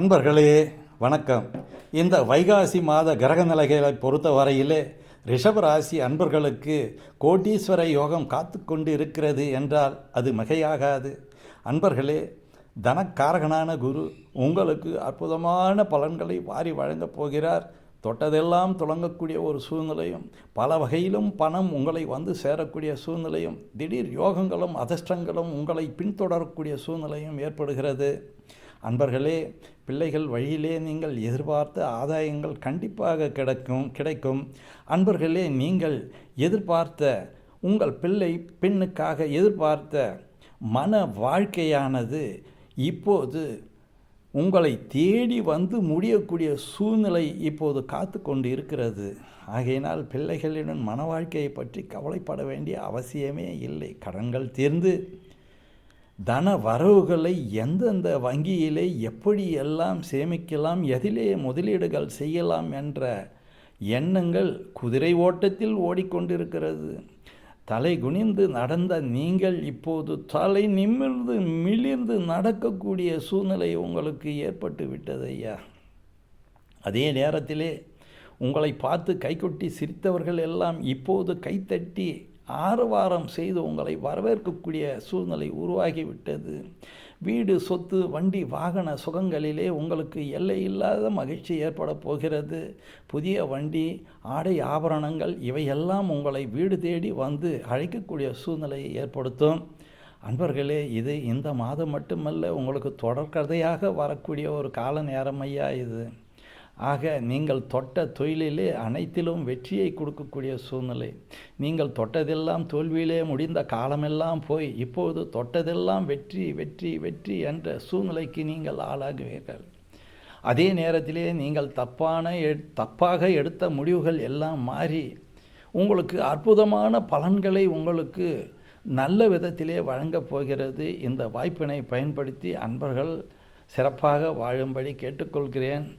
அன்பர்களே வணக்கம். இந்த வைகாசி மாத கிரக நிலைகளை பொறுத்தவரையிலே ரிஷபராசி அன்பர்களுக்கு கோட்டீஸ்வர யோகம் காத்து கொண்டு இருக்கிறது என்றால் அது மிகையாகாது. அன்பர்களே தனக்காரகனான குரு உங்களுக்கு அற்புதமான பலன்களை வாரி வழங்கப் போகிறார். தொட்டதெல்லாம் தொடங்கக்கூடிய ஒரு சூழ்நிலையும் பல வகையிலும் பணம் உங்களை வந்து சேரக்கூடிய சூழ்நிலையும் திடீர் யோகங்களும் அதிர்ஷ்டங்களும் உங்களை பின்தொடரக்கூடிய சூழ்நிலையும் ஏற்படுகிறது. அன்பர்களே பிள்ளைகள் வழியிலே நீங்கள் எதிர்பார்த்த ஆதாயங்கள் கண்டிப்பாக கிடைக்கும் கிடைக்கும். அன்பர்களே நீங்கள் எதிர்பார்த்த உங்கள் பிள்ளை பெண்ணுக்காக எதிர்பார்த்த மன வாழ்க்கையானது இப்போது உங்களை தேடி வந்து முடியக்கூடிய சூழ்நிலை இப்போது காத்து கொண்டு இருக்கிறது ஆகையினால் பிள்ளைகளின் மன வாழ்க்கையை பற்றி கவலைப்பட வேண்டிய அவசியமே இல்லை. கடன்கள் தீர்ந்து தன வரவுகளை எந்தெந்த வங்கியிலே எப்படி எல்லாம் சேமிக்கலாம் எதிலே முதலீடுகள் செய்யலாம் என்ற எண்ணங்கள் குதிரை ஓட்டத்தில் ஓடிக்கொண்டிருக்கிறது. தலை குனிந்து நடந்த நீங்கள் இப்போது தலை நிமிர்ந்து மிளிர்ந்து நடக்கக்கூடிய சூழ்நிலை உங்களுக்கு ஏற்பட்டு விட்டது ஐயா. அதே நேரத்திலே உங்களை பார்த்து கைகொட்டி சிரித்தவர்கள் எல்லாம் இப்போது கைத்தட்டி ஆரவாரம் செய்து உங்களை வரவேற்கக்கூடிய சூழ்நிலை உருவாகிவிட்டது. வீடு சொத்து வண்டி வாகன சுகங்களிலே உங்களுக்கு எல்லை இல்லாத மகிழ்ச்சி ஏற்பட போகிறது. புதிய வண்டி ஆடை ஆபரணங்கள் இவையெல்லாம் உங்களை வீடு தேடி வந்து அழைக்கக்கூடிய சூழ்நிலையை ஏற்படுத்தும். அன்பர்களே இது இந்த மாதம் மட்டுமல்ல உங்களுக்கு தொடர்கதையாக வரக்கூடிய ஒரு கால நேரம் ஐயா இது. ஆக நீங்கள் தொட்ட தொழிலிலே அனைத்திலும் வெற்றியை கொடுக்கக்கூடிய சூழ்நிலை. நீங்கள் தொட்டதெல்லாம் தோல்வியிலே முடிந்த காலமெல்லாம் போய் இப்போது தொட்டதெல்லாம் வெற்றி வெற்றி வெற்றி என்ற சூழ்நிலைக்கு நீங்கள் ஆளாகுவீர்கள். அதே நேரத்திலே நீங்கள் தப்பான எ- தப்பாக எடுத்த முடிவுகள் எல்லாம் மாறி உங்களுக்கு அற்புதமான பலன்களை உங்களுக்கு நல்ல விதத்திலே வழங்கப் போகிறது. இந்த வாய்ப்பினை பயன்படுத்தி அன்பர்கள் சிறப்பாக வாழும்படி கேட்டுக்கொள்கிறேன்.